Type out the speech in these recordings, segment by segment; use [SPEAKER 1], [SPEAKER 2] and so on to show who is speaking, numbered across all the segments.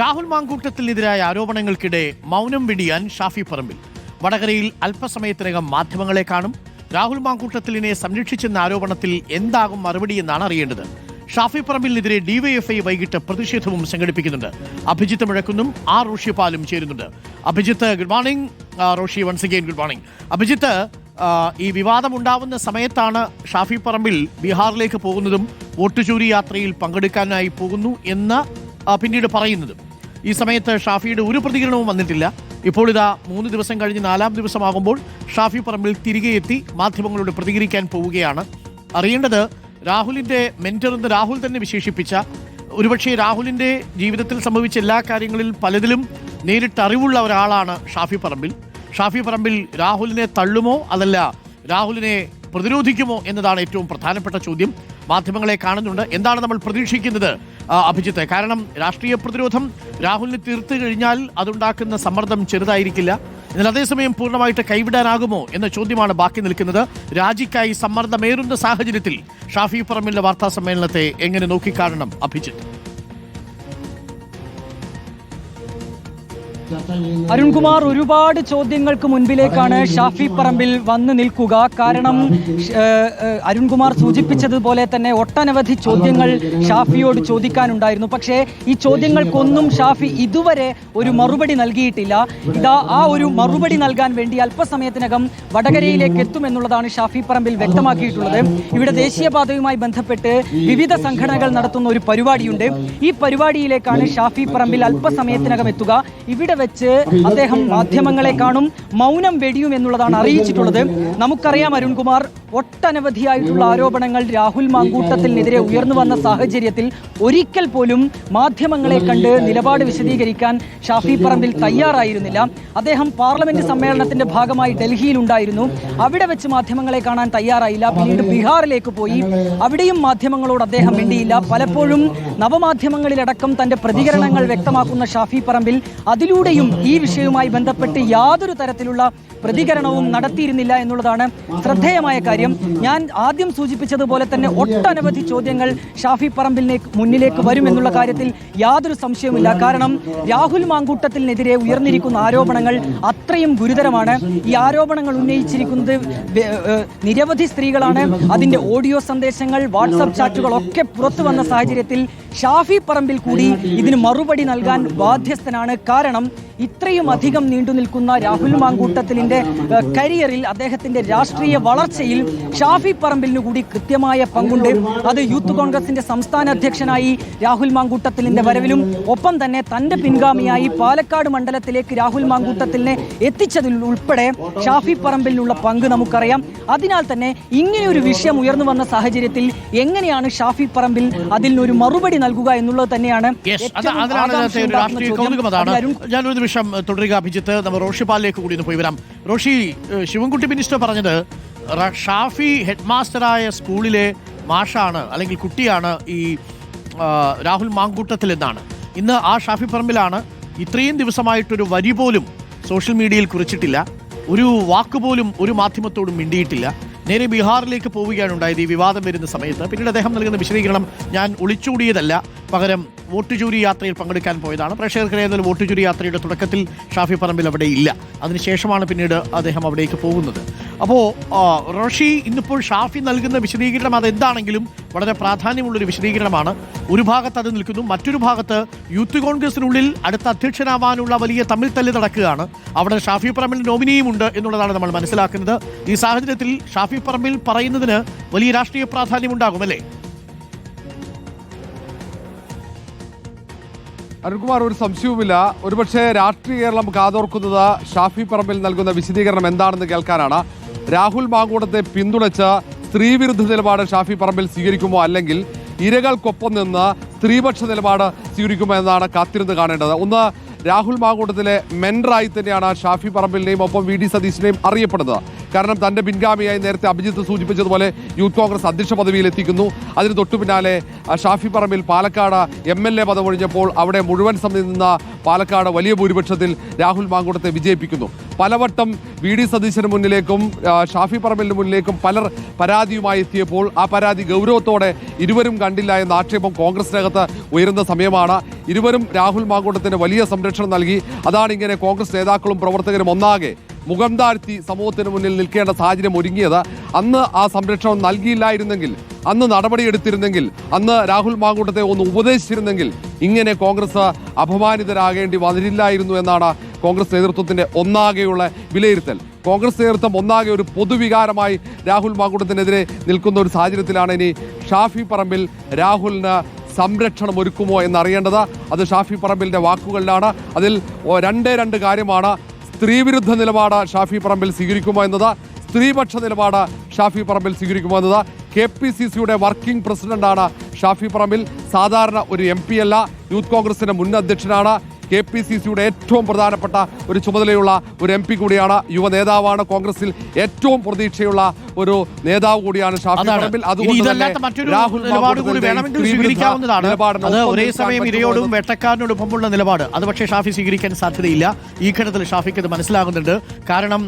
[SPEAKER 1] രാഹുൽ മാങ്കൂട്ടത്തിനെതിരായ ആരോപണങ്ങൾക്കിടെ മൗനം വെടിയാൻ ഷാഫി പറമ്പിൽ. വടകരയിൽ അല്പസമയത്തിനകം മാധ്യമങ്ങളെ കാണും. രാഹുൽ മാങ്കൂട്ടത്തിലിനെ സംരക്ഷിച്ചെന്ന ആരോപണത്തിൽ എന്താകും മറുപടി എന്നാണ് അറിയേണ്ടത്. ഷാഫി പറമ്പിലിനെതിരെ ഡിവൈഎഫ്ഐ വൈകിട്ട് പ്രതിഷേധവും സംഘടിപ്പിക്കുന്നുണ്ട്. അഭിജിത്ത് മുഴക്കുന്നും ആർ റോഷിപാലും ചേരുന്നുണ്ട്. Abhijith good morning Roshi once again good morning Abhijith ഈ വിവാദം വിവാദമുണ്ടാവുന്ന സമയത്താണ് ഷാഫി പറമ്പിൽ ബീഹാറിലേക്ക് പോകുന്നതും വോട്ടുചൂരി യാത്രയിൽ പങ്കെടുക്കാനായി പോകുന്നു എന്ന് പിന്നീട് പറയുന്നതും. ഈ സമയത്ത് ഷാഫിയുടെ ഒരു പ്രതികരണവും വന്നിട്ടില്ല. ഇപ്പോൾ ഇതാ മൂന്ന് ദിവസം കഴിഞ്ഞ് നാലാം ദിവസമാകുമ്പോൾ ഷാഫി പറമ്പിൽ തിരികെ എത്തി മാധ്യമങ്ങളോട് പ്രതികരിക്കാൻ പോവുകയാണ്. അറിയേണ്ടത് രാഹുലിന്റെ മെന്റർ എന്ന് രാഹുൽ തന്നെ വിശേഷിപ്പിച്ച ഒരുപക്ഷെ രാഹുലിന്റെ ജീവിതത്തിൽ സംഭവിച്ച എല്ലാ കാര്യങ്ങളിൽ പലതിലും നേരിട്ട് അറിവുള്ള ഒരാളാണ് ഷാഫി പറമ്പിൽ. ഷാഫി പറമ്പിൽ രാഹുലിനെ തള്ളുമോ അതല്ല രാഹുലിനെ പ്രതിരോധിക്കുമോ എന്നതാണ് ഏറ്റവും പ്രധാനപ്പെട്ട ചോദ്യം. മാധ്യമങ്ങളെ കാണുന്നുണ്ട്. എന്താണ് നമ്മൾ പ്രതീക്ഷിക്കുന്നത്? അഭിജിത്ത്. കാരണം രാഷ്ട്രീയ പ്രതിരോധം രാഹുലിന് തീർത്തു കഴിഞ്ഞാൽ അതുണ്ടാക്കുന്ന സമ്മർദ്ദം ചെറുതായിരിക്കില്ല. എന്നാൽ അതേസമയം പൂർണമായിട്ട് കൈവിടാനാകുമോ എന്ന ചോദ്യമാണ് ബാക്കി നിൽക്കുന്നത്. രാജിക്കായി സമ്മർദ്ദമേറുന്ന സാഹചര്യത്തിൽ ഷാഫി പറമ്പിലിന്റെ വാർത്താ സമ്മേളനത്തെ എങ്ങനെ നോക്കിക്കാണണം അഭിജിത്ത്?
[SPEAKER 2] അരുൺകുമാർ ഒരുപാട് ചോദ്യങ്ങൾക്ക് മുൻപിലേക്കാണ് ഷാഫി പറമ്പിൽ വന്നു നിൽക്കുക. കാരണം അരുൺകുമാർ സൂചിപ്പിച്ചതുപോലെ തന്നെ ഒട്ടനവധി ചോദ്യങ്ങൾ ഷാഫിയോട് ചോദിക്കാനുണ്ടായിരുന്നു. പക്ഷേ ഈ ചോദ്യങ്ങൾക്കൊന്നും ഷാഫി ഇതുവരെ ഒരു മറുപടി നൽകിയിട്ടില്ല. ഇതാ ആ ഒരു മറുപടി നൽകാൻ വേണ്ടി അല്പസമയത്തിനകം വടകരയിലേക്ക് എത്തുമെന്നുള്ളതാണ് ഷാഫി പറമ്പിൽ വ്യക്തമാക്കിയിട്ടുള്ളത്. ഇവിടെ ദേശീയപാതയുമായി ബന്ധപ്പെട്ട് വിവിധ സംഘടനകൾ നടത്തുന്ന ഒരു പരിപാടിയുണ്ട്. ഈ പരിപാടിയിലേക്കാണ് ഷാഫി പറമ്പിൽ അല്പസമയത്തിനകം എത്തുക. ഇവിടെ വെച്ച് അദ്ദേഹം മാധ്യമങ്ങളെ കാണും മൗനം വെടിയും എന്നുള്ളതാണ് അറിയിച്ചിട്ടുള്ളത്. നമുക്കറിയാം അരുൺകുമാർ ഒട്ടനവധിയായിട്ടുള്ള ആരോപണങ്ങൾ രാഹുൽ മാങ്കൂട്ടത്തിനെതിരെ ഉയർന്നു വന്ന സാഹചര്യത്തിൽ ഒരിക്കൽ പോലും മാധ്യമങ്ങളെ കണ്ട് നിലപാട് വിശദീകരിക്കാൻ ഷാഫി പറമ്പിൽ തയ്യാറായിരുന്നില്ല. അദ്ദേഹം പാർലമെന്റ് സമ്മേളനത്തിന്റെ ഭാഗമായി ഡൽഹിയിൽ ഉണ്ടായിരുന്നു അവിടെ വെച്ച് മാധ്യമങ്ങളെ കാണാൻ തയ്യാറായില്ല. പിന്നീട് ബീഹാറിലേക്ക് പോയി. അവിടെയും മാധ്യമങ്ങളോട് അദ്ദേഹം മിണ്ടിയില്ല. പലപ്പോഴും നവമാധ്യമങ്ങളിലടക്കം തന്റെ പ്രതികരണങ്ങൾ വ്യക്തമാക്കുന്ന ഷാഫി പറമ്പിൽ അതിലൂടെയും ഈ വിഷയവുമായി ബന്ധപ്പെട്ട് യാതൊരു തരത്തിലുള്ള പ്രതികരണവും നടത്തിയിരുന്നില്ല എന്നുള്ളതാണ് ശ്രദ്ധേയമായ കാര്യം. ഞാൻ ആദ്യം സൂചിപ്പിച്ചതുപോലെ തന്നെ ഒട്ടനവധി ചോദ്യങ്ങൾ ഷാഫി പറമ്പിലിനെ മുന്നിലേക്ക് വരുമെന്നുള്ള കാര്യത്തിൽ യാതൊരു സംശയവുമില്ല. കാരണം രാഹുൽ മാങ്കൂട്ടത്തിനെതിരെ ഉയർന്നിരിക്കുന്ന ആരോപണങ്ങൾ അത്രയും ഗുരുതരമാണ്. ഈ ആരോപണങ്ങൾ ഉന്നയിച്ചിരിക്കുന്നത് നിരവധി സ്ത്രീകളാണ്. അതിന്റെ ഓഡിയോ സന്ദേശങ്ങൾ വാട്സപ്പ് ചാറ്റുകൾ ഒക്കെ പുറത്തു വന്ന സാഹചര്യത്തിൽ ഷാഫി പറമ്പിൽ കൂടി ഇതിന് മറുപടി നൽകാൻ ബാധ്യസ്ഥനാണ്. കാരണം ഇത്രയും അധികം നീണ്ടു നിൽക്കുന്ന രാഹുൽ മാങ്കൂട്ടത്തിലിന്റെ കരിയറിൽ അദ്ദേഹത്തിന്റെ രാഷ്ട്രീയ വളർച്ചയിൽ ഷാഫി പറമ്പിലിന് കൂടി കൃത്യമായ പങ്കുണ്ട്. അത് യൂത്ത് കോൺഗ്രസിന്റെ സംസ്ഥാന അധ്യക്ഷനായി രാഹുൽ മാങ്കൂട്ടത്തിലിന്റെ വരവിലും ഒപ്പം തന്നെ തന്റെ പിൻഗാമിയായി പാലക്കാട് മണ്ഡലത്തിലേക്ക് രാഹുൽ മാങ്കൂട്ടത്തിലിനെ എത്തിച്ചതിൽ ഉൾപ്പെടെ ഷാഫി പറമ്പിലിനുള്ള പങ്ക് നമുക്കറിയാം. അതിനാൽ തന്നെ ഇങ്ങനെ ഒരു വിഷയം ഉയർന്നു വന്ന സാഹചര്യത്തിൽ എങ്ങനെയാണ് ഷാഫി പറമ്പിൽ അതിനൊരു മറുപടി നൽകുക എന്നുള്ളത് തന്നെയാണ്
[SPEAKER 1] ഞാനൊരു നിമിഷം തുടരുക അഭിജിത്ത്. നമ്മൾ റോഷി പാലിലേക്ക് കൂടി ഒന്ന് പോയി വരാം. റോഷി ശിവൻകുട്ടി മിനിസ്റ്റർ പറഞ്ഞത് ഷാഫി ഹെഡ് മാസ്റ്ററായ സ്കൂളിലെ മാഷാണ് അല്ലെങ്കിൽ കുട്ടിയാണ് ഈ രാഹുൽ മാങ്കൂട്ടത്തിൽ എന്നാണ് ഇന്ന് ആ ഷാഫി പറമ്പിലാണ് ഇത്രയും ദിവസമായിട്ടൊരു വരി പോലും സോഷ്യൽ മീഡിയയിൽ കുറിച്ചിട്ടില്ല. ഒരു വാക്ക് പോലും ഒരു മാധ്യമത്തോടും മിണ്ടിയിട്ടില്ല. നേരെ ബീഹാറിലേക്ക് പോവുകയാണ് ഉണ്ടായത് ഈ വിവാദം വരുന്ന സമയത്ത്. പിന്നീട് അദ്ദേഹം നൽകുന്ന വിശദീകരണം ഞാൻ ഒളിച്ചൂടിയതല്ല. പകരം വോട്ട് ചൂരി യാത്രയിൽ പങ്കെടുക്കാൻ പോയതാണ്. പ്രേക്ഷകർക്കറിയാവുന്ന വോട്ട് ചൂരി യാത്രയുടെ തുടക്കത്തിൽ ഷാഫി പറമ്പിൽ അവിടെ ഇല്ല. അതിനുശേഷമാണ് പിന്നീട് അദ്ദേഹം അവിടേക്ക് പോകുന്നത്. അപ്പോൾ റോഷി ഇന്നിപ്പോൾ ഷാഫി നൽകുന്ന വിശദീകരണം അതെന്താണെങ്കിലും വളരെ പ്രാധാന്യമുള്ളൊരു വിശദീകരണമാണ്. ഒരു ഭാഗത്ത് അത് നിൽക്കുന്നു മറ്റൊരു ഭാഗത്ത് യൂത്ത് കോൺഗ്രസിനുള്ളിൽ അടുത്ത അധ്യക്ഷനാവാനുള്ള വലിയ തമ്മിൽ തല്ല് നടക്കുകയാണ്. അവിടെ ഷാഫി പറമ്പിൽ നോമിനിയും ഉണ്ട് എന്നുള്ളതാണ് നമ്മൾ മനസ്സിലാക്കുന്നത്. ഈ സാഹചര്യത്തിൽ ഷാഫി പറമ്പിൽ പറയുന്നതിന് വലിയ രാഷ്ട്രീയ പ്രാധാന്യമുണ്ടാകും അല്ലേ?
[SPEAKER 3] അരുൺകുമാർ ഒരു സംശയവുമില്ല. ഒരുപക്ഷെ രാഷ്ട്രീയ കേരളം കാതോർക്കുന്നത് ഷാഫി പറമ്പിൽ നൽകുന്ന വിശദീകരണം എന്താണെന്ന് കേൾക്കാനാണ്. രാഹുൽ മാങ്കൂടത്തെ പിന്തുണച്ച് സ്ത്രീവിരുദ്ധ നിലപാട് ഷാഫി പറമ്പിൽ സ്വീകരിക്കുമോ? അല്ലെങ്കിൽ ഇരകൾക്കൊപ്പം നിന്ന് സ്ത്രീപക്ഷ നിലപാട് സ്വീകരിക്കുമോ എന്നാണ് കാത്തിരുന്ന് കാണേണ്ടത്. ഒന്ന് രാഹുൽ മാങ്കൂട്ടത്തിലെ മെൻറായി തന്നെയാണ് ഷാഫി പറമ്പിലിനെയും ഒപ്പം വി. ഡി. സതീശിനെയും അറിയപ്പെടുന്നത്. കാരണം തന്റെ പിൻഗാമിയായി നേരത്തെ അഭിജിത്ത് സൂചിപ്പിച്ചതുപോലെ യൂത്ത് കോൺഗ്രസ് അധ്യക്ഷ പദവിയിൽ എത്തിക്കുന്നു. അതിന് തൊട്ടു പിന്നാലെ Shafi Parambil Palakkad M L A പദമൊഴിഞ്ഞപ്പോൾ അവിടെ മുഴുവൻ സമിതി നിന്ന പാലക്കാട് വലിയ ഭൂരിപക്ഷത്തിൽ രാഹുൽ മാങ്കൂട്ടത്തെ വിജയിപ്പിക്കുന്നു. പലവട്ടം വി ഡി സതീശന് മുന്നിലേക്കും ഷാഫി പറമ്പലിന് മുന്നിലേക്കും പലർ പരാതിയുമായി എത്തിയപ്പോൾ ആ പരാതി ഗൗരവത്തോടെ ഇരുവരും കണ്ടില്ല എന്ന ആക്ഷേപം കോൺഗ്രസിനകത്ത് ഉയരുന്ന സമയമാണ്. ഇരുവരും രാഹുൽ മാങ്കൂട്ടത്തിന് വലിയ സംരക്ഷണം നൽകി. അതാണ് ഇങ്ങനെ കോൺഗ്രസ് നേതാക്കളും പ്രവർത്തകരും ഒന്നാകെ മുഖം താഴ്ത്തി സമൂഹത്തിന് മുന്നിൽ നിൽക്കേണ്ട സാഹചര്യം ഒരുങ്ങിയത് അന്ന് ആ സംരക്ഷണം നൽകിയില്ലായിരുന്നെങ്കിൽ അന്ന് നടപടിയെടുത്തിരുന്നെങ്കിൽ അന്ന് രാഹുൽ മാങ്കൂട്ടത്തെ ഒന്ന് ഉപദേശിച്ചിരുന്നെങ്കിൽ ഇങ്ങനെ കോൺഗ്രസ് അപമാനിതരാകേണ്ടി വന്നില്ലായിരുന്നു എന്നാണ് കോൺഗ്രസ് നേതൃത്വത്തിന്റെ ഒന്നാകെയുള്ള വിലയിരുത്തൽ. കോൺഗ്രസ് നേതൃത്വം ഒന്നാകെ ഒരു പൊതുവികാരമായി രാഹുൽ മാങ്കൂട്ടത്തിനെതിരെ നിൽക്കുന്ന ഒരു സാഹചര്യത്തിലാണ് ഇനി ഷാഫി പറമ്പിൽ രാഹുലിന് സംരക്ഷണം ഒരുക്കുമോ എന്നറിയേണ്ടത്. അത് ഷാഫി പറമ്പിലിന്റെ വാക്കുകളിലാണ്. അതിൽ രണ്ടേ രണ്ട് കാര്യമാണ് സ്ത്രീവിരുദ്ധ നിലപാട് ഷാഫി പറമ്പിൽ സ്വീകരിക്കുമോ എന്നത് സ്ത്രീപക്ഷ നിലപാട് ഷാഫി പറമ്പിൽ സ്വീകരിക്കുമോ എന്നത് കെ പി സി സിയുടെ വർക്കിംഗ് പ്രസിഡന്റാണ് ഷാഫി പറമ്പിൽ. സാധാരണ ഒരു എം പി അല്ല യൂത്ത് കോൺഗ്രസിന്റെ മുൻ അധ്യക്ഷനാണ്. കെ പി സി സിയുടെ ഏറ്റവും പ്രധാനപ്പെട്ട ഒരു ചുമതലയുള്ള ഒരു എം പി കൂടിയാണ് യുവ നേതാവാണ് കോൺഗ്രസിൽ ഏറ്റവും പ്രതീക്ഷയുള്ള ഒരു നേതാവ് കൂടിയാണ് ഷാഫി പറമ്പിൽ. അതുകൊണ്ട്
[SPEAKER 1] മറ്റൊരു
[SPEAKER 3] രാഹുൽ
[SPEAKER 1] നിലപാട് കൂടി
[SPEAKER 3] മാങ്കൂട്ടത്തിന്റെ
[SPEAKER 1] വേണമെങ്കിൽ സ്വീകരിക്കാവുന്നതാണ്. അത് ഒരേ സമയം ഇരയോടും വെട്ടക്കാരനോടൊപ്പമുള്ള നിലപാട്. അത് പക്ഷേ ഷാഫി സ്വീകരിക്കാൻ സാധ്യതയില്ല. ഈ ഘട്ടത്തിൽ ഷാഫിക്ക് അത് മനസ്സിലാകുന്നുണ്ട്. കാരണം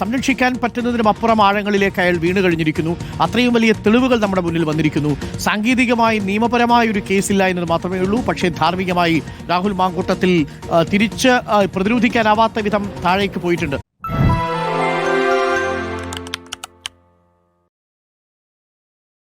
[SPEAKER 1] സംരക്ഷിക്കാൻ പറ്റുന്നതിനും അപ്പുറം ആഴങ്ങളിലേക്ക് അയാൾ വീണ് കഴിഞ്ഞിരിക്കുന്നു. അത്രയും വലിയ തെളിവുകൾ നമ്മുടെ മുന്നിൽ വന്നിരിക്കുന്നു. സാങ്കേതികമായി നിയമപരമായ ഒരു കേസില്ല എന്നത് മാത്രമേ ഉള്ളൂ. പക്ഷേ ധാർമ്മികമായി രാഹുൽ മാങ്കൂട്ടത്തിൽ തിരിച്ച് പ്രതിരോധിക്കാനാവാത്ത വിധം താഴേക്ക് പോയിട്ടുണ്ട്.